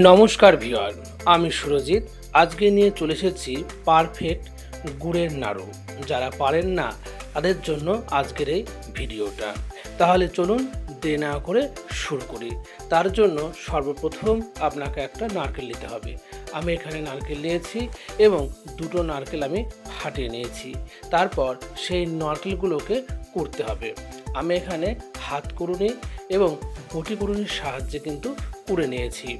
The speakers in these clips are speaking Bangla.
নমস্কার ভিওয়ার আমি সুরজিৎ। আজকে নিয়ে চলে এসেছি পারফেক্ট গুড়ের নাড়ু। যারা পারেন না, তাদের জন্য আজকের এই ভিডিওটা। তাহলে চলুন দে না করে শুরু করি। তার জন্য সর্বপ্রথম আপনাকে একটা নারকেল নিতে হবে। আমি এখানে নারকেল নিয়েছি এবং দুটো নারকেল আমি ফাটিয়ে নিয়েছি। তারপর সেই নারকেলগুলোকে কুড়তে হবে। আমি এখানে হাত কুড়ুনি এবং বটি কুড়ুনির সাহায্যে কিন্তু কুড়ে নিয়েছি।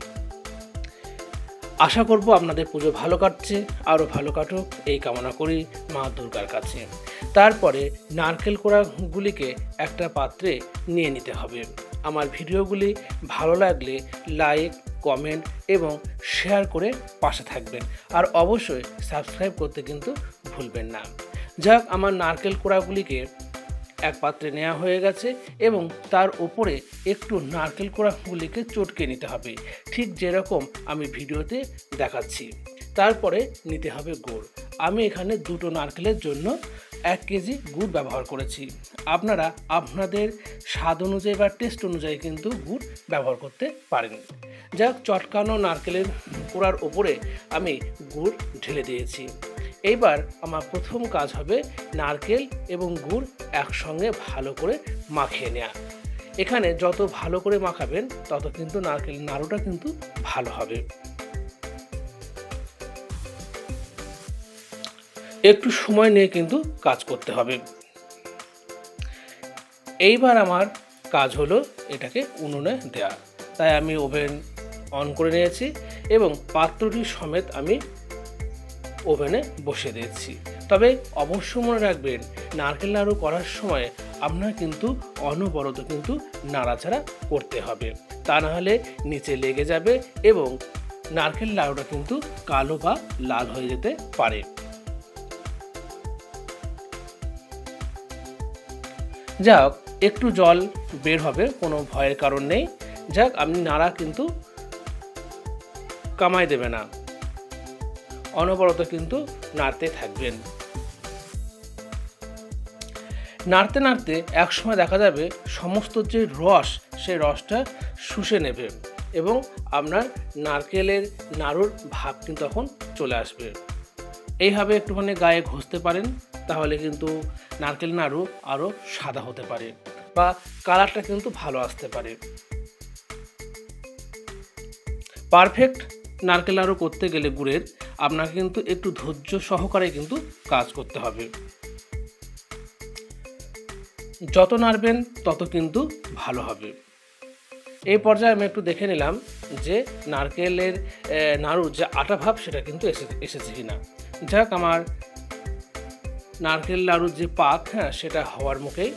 আশা করব আপনাদের পুজো ভালো কাটছে, আরও ভালো কাটুক, এই কামনা করি মা দুর্গার কাছে। তারপরে নারকেল কোড়াগুলিকে একটা পাত্রে নিয়ে নিতে হবে। আমার ভিডিওগুলি ভালো লাগলে লাইক, কমেন্ট এবং শেয়ার করে পাশে থাকবেন। আর অবশ্যই সাবস্ক্রাইব করতে কিন্তু ভুলবেন না। যাক, আমার নারকেল কোড়াগুলিকে এক পাত্রে নেওয়া হয়ে গেছে এবং তার উপরে একটু নারকেল কোড়াগুলিকে চটকে নিতে হবে। ঠিক যেরকম আমি ভিডিওতে দেখাচ্ছি। তারপরে নিতে হবে গুড়। আমি এখানে দুটো নারকেলের জন্য এক কেজি গুড় ব্যবহার করেছি। আপনারা আপনাদের স্বাদ অনুযায়ী বা টেস্ট অনুযায়ী কিন্তু গুড় ব্যবহার করতে পারেন। যাক, চটকানো নারকেলের কোড়ার ওপরে আমি গুড় ঢেলে দিয়েছি। এইবার আমার প্রথম কাজ হবে নারকেল এবং গুড় একসঙ্গে ভালো করে মাখিয়ে নেওয়া এখানে যত ভালো করে মাখাবেন, তত কিন্তু নারকেল নাড়ুটা কিন্তু ভালো হবে। একটু সময় নিয়ে কিন্তু কাজ করতে হবে। এইবার আমার কাজ হলো এটাকে উনুনে দেওয়া তাই আমি ওভেন অন করে নিয়েছি এবং পাত্রটি সমেত আমি ওভেনে বসে দিয়েছি। তবে অবশ্য মনে রাখবেন, নারকেল নাড়ু করার সময় আপনার কিন্তু অনবরত কিন্তু নাড়াচাড়া করতে হবে। তা না হলে নিচে লেগে যাবে এবং নারকেল নাড়ুটা কিন্তু কালো বা লাল হয়ে যেতে পারে। যাক, একটু জল বের হবে, কোনো ভয়ের কারণ নেই। যাক, আপনি নাড়া কিন্তু কামাই দেবে না। অনবরত কিন্তু নাড়তে থাকবেন। নাড়তে নাড়তে একসময় দেখা যাবে সমস্ত যে রস, সেই রসটা শুষে নেবে এবং আপনার নারকেলের নাড়ুর ভাব কিন্তু তখন চলে আসবে। এইভাবে একটুখানি গায়ে ঘষতে পারেন, তাহলে কিন্তু নারকেল নাড়ু আরও সাদা হতে পারে বা কালারটা কিন্তু ভালো আসতে পারে। পারফেক্ট নারকেল নাড়ু করতে গেলে গুড়ের আপনাকে কিন্তু একটু ধৈর্য সহকারে কিন্তু কাজ করতে হবে। যত নাড়বেন তত কিন্তু ভালো হবে। এই পর্যায়ে আমি একটু দেখে নিলাম যে নারকেলের নাড়ুর যে আটা ভাব সেটা কিন্তু এসে, এসেছে কিনা। যাক, আমার নারকেল নাড়ুর যে পাক হ্যাঁ সেটা হওয়ার মুখেই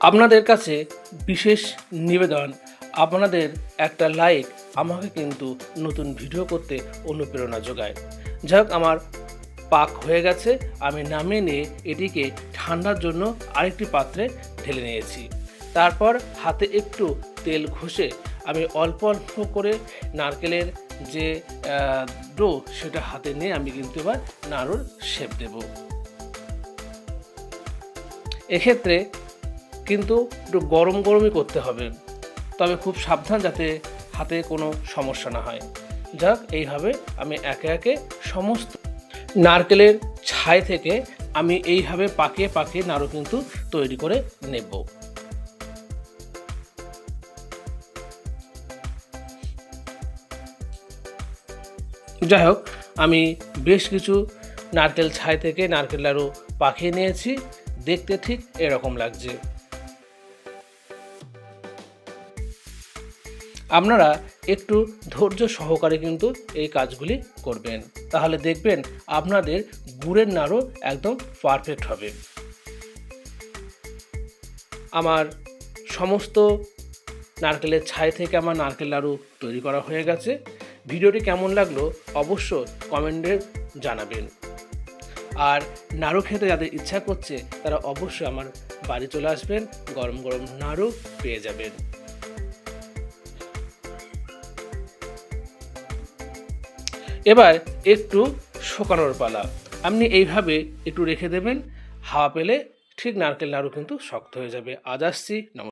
আপনাদের কাছে বিশেষ নিবেদন, আপনাদের একটা লাইক আমাকে কিন্তু নতুন ভিডিও করতে অনুপ্রেরণা যোগায়। যাক আমার পাক হয়ে গেছে, আমি নামিয়ে নিয়ে এটিকে ঠান্ডার জন্য আরেকটি পাত্রে ঢেলে নিয়েছি। তারপর হাতে একটু তেল ঘষে আমি অল্প অল্প করে নারকেলের যে ডো সেটা হাতে নিয়ে আমি কিন্তু এবার নাড়ুর শেপ দেবো। এক্ষেত্রে কিন্তু একটু গরম গরমই করতে হবে। তবে খুব সাবধান যাতে হাতে কোনো সমস্যা না হয়। যাক, এইভাবে আমি একে একে সমস্ত নারকেলের ছাই থেকে আমি এইভাবে পাকিয়ে পাকিয়ে নাড়ু কিন্তু তৈরি করে নেব। যাই হোক, আমি বেশ কিছু নারকেল ছাই থেকে নারকেল নাড়ু পাকিয়ে নিয়েছি। দেখতে ঠিক এরকম লাগছে। আপনারা একটু ধৈর্য সহকারে কিন্তু এই কাজগুলি করবেন। তাহলে দেখবেন আপনাদের গুড়ের নাড়ু একদম পারফেক্ট হবে। আমার সমস্ত নারকেলের ছাই থেকে আমার নারকেল নাড়ু তৈরি করা হয়ে গেছে। ভিডিওটি কেমন লাগল অবশ্য কমেন্টে জানাবেন। আর নাড়ু খেতে যাদের ইচ্ছা করছে তারা অবশ্যই আমার বাড়ি চলে আসবেন। গরম গরম নাড়ু পেয়ে যাবেন। এবার একটু শুকানোর পালা। আপনি এইভাবে একটু রেখে দেবেন, হাওয়া পেলে ঠিক নারকেল নাড়ু কিন্তু শক্ত হয়ে যাবে। আজ আসছি, নমস্কার।